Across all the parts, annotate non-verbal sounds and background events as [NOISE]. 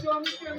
তোমাকে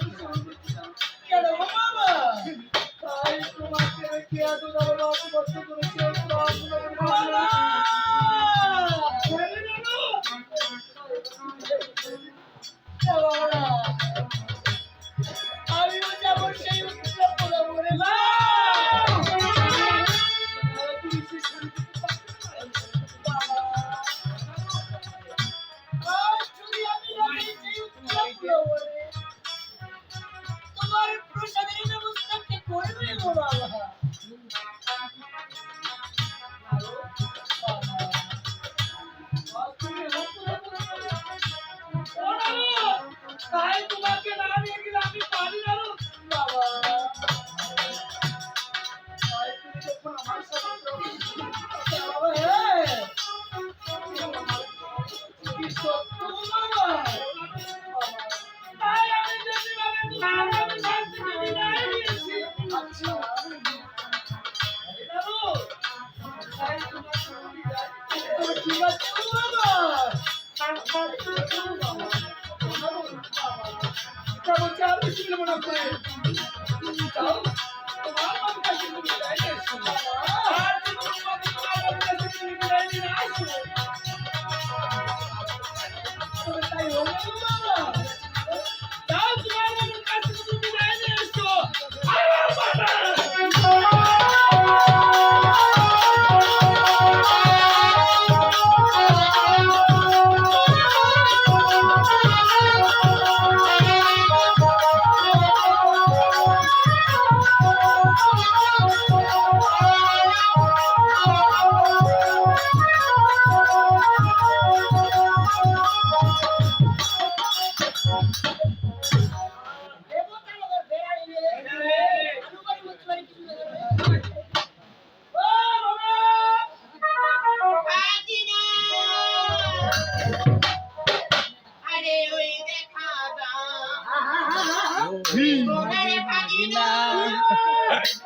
পড়ে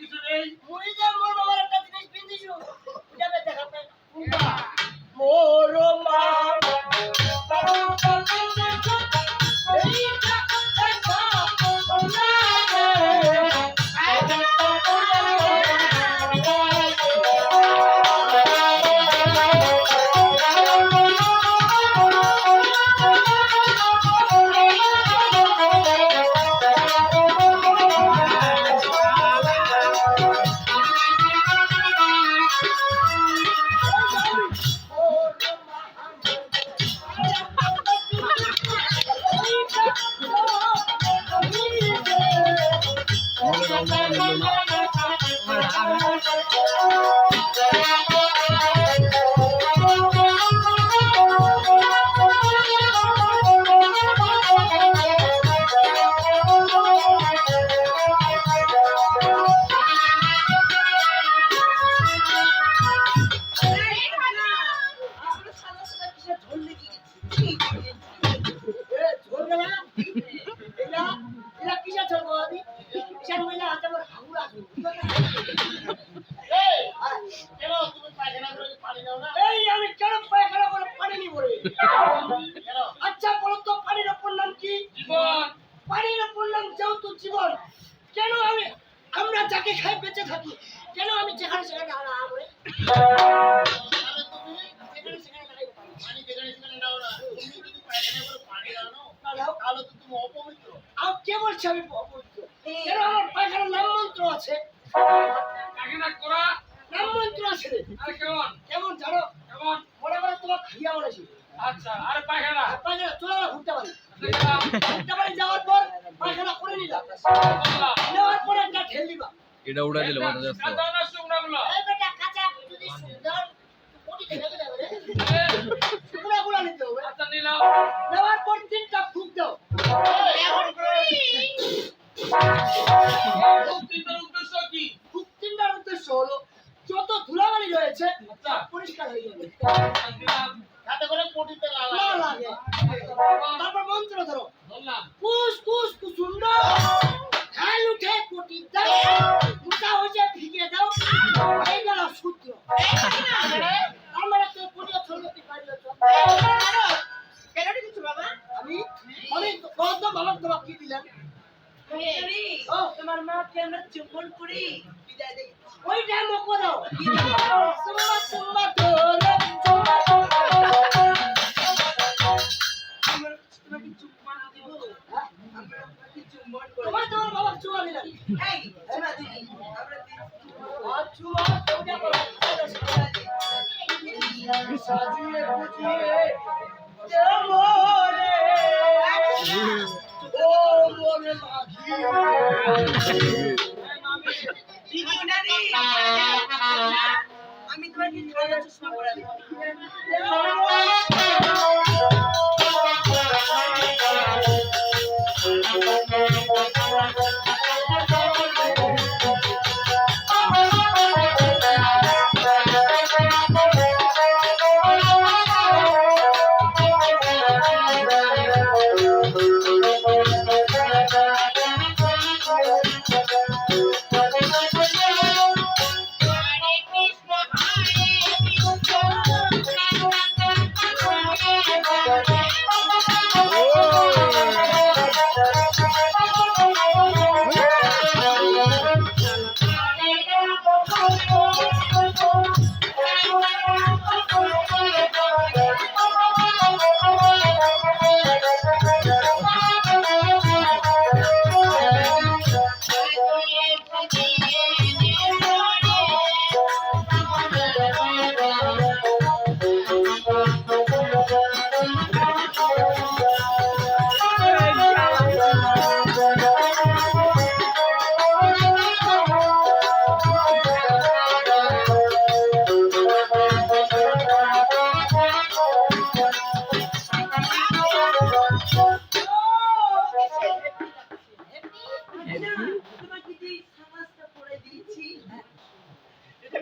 কিছু যে মোর বাবার একটা জিনিস পিন্দিছু দেখা দেখাতে মোর আচ্ছা বলো তো পানির অপর নাম কি? পানির অপর নাম যেহেতু জীবন। কেন আমি আমরা যাকে খাই বেঁচে থাকি। কেন আমি যেখানে সেখানে আর কে বলছে আমি অপবিত্র? কেন আমার পায়খানার নাম মন্ত্র আছে পায়খানা করা নাম মন্ত্র আছে কেমন জানো? কেমন? মনে করে তোমার খাইয়া বলেছি। আচ্ছা আর পায়খানা? পায়খানা চলে গেলে ঘুরতে পারি ঘুরতে পারি যাওয়ার পর পায়খানা করে নিলাম। নেওয়ার পর একটা ঠেল দিবা। এটা উড়াই দিলে বাতা যাচ্ছে কাঁচা না শুকনাগুলো এই বেটা কাঁচা যদি সুন্দর কোটি দেখে যাবে রে। শুকনা গুলা নিতে হবে। আচ্ছা নিলাম। নেওয়ার পর তিনটা ফুক দাও। এমন করি তিনটার উদ্দেশ্য কি ফুক তিনটার উদ্দেশ্য হলো যত ধুলাবালি রয়েছে আচ্ছা পরিষ্কার হয়ে যাবে দিলাম হাতে করে পটিতে লাগে। তারপর মন্ত্র ধরো। কুস কুস কুসুন্ড ঢাল উঠে কোটি দাও মুটা হয়েছে ভিজে দাও। এই গেল সূত্র আমরা তো কোটিয়া ছলতে পারিও কেন কিছু বাবা আমি আমি কত বাবা তোমাকে কি দিলাম। ও তোমার মাকে আমরা চুম্বন করি। বিদায় দেই। ওই টাইম করো সুম্মা আমি তোমাকে চশমা করে দেব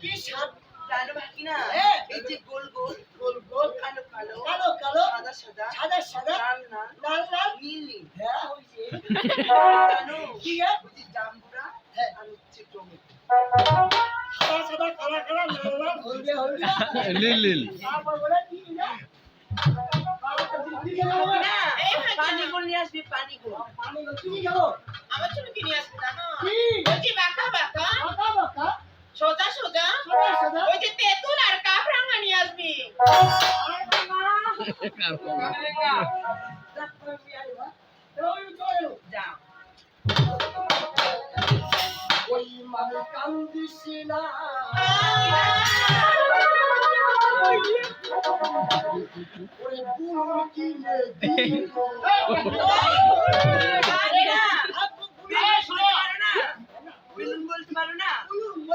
কি স্বাদ? জানো বাকি না? হ্যাঁ। এই যে গোল গোল। গোল গোল। কালো কালো। কালো কালো। সাদা সাদা। সাদা সাদা। লাল লাল লাল লাল। নীল নীল। হ্যাঁ জানো? কি? জাম্বুরা হ্যাঁ। আর হচ্ছে টমেটো। সাদা সাদা কালা কালা লাল লাল হলদে হলদে। নীল নীল। তারপর বলে কি না না। পানি গোল নিয়ে আসবি পানি গোল পানি কি যাব আমার জন্য কি আসবি জানো? কি? ওই যে বাঁকা বাঁকা। বাঁকা বাঁকা? সোজা সোজা। সাদা সাদা ওই যে তেঁতুল আর কাবরাঙা নিয়ে আসবি। ওই মানে কান্দিস না [LAUGHS]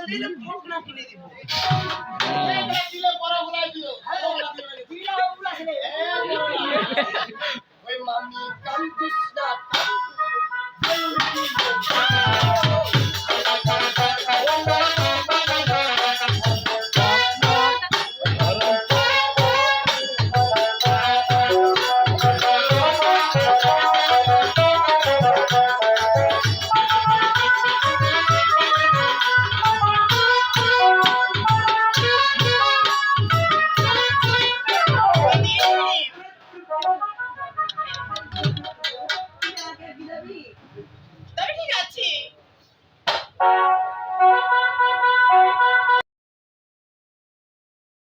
দিল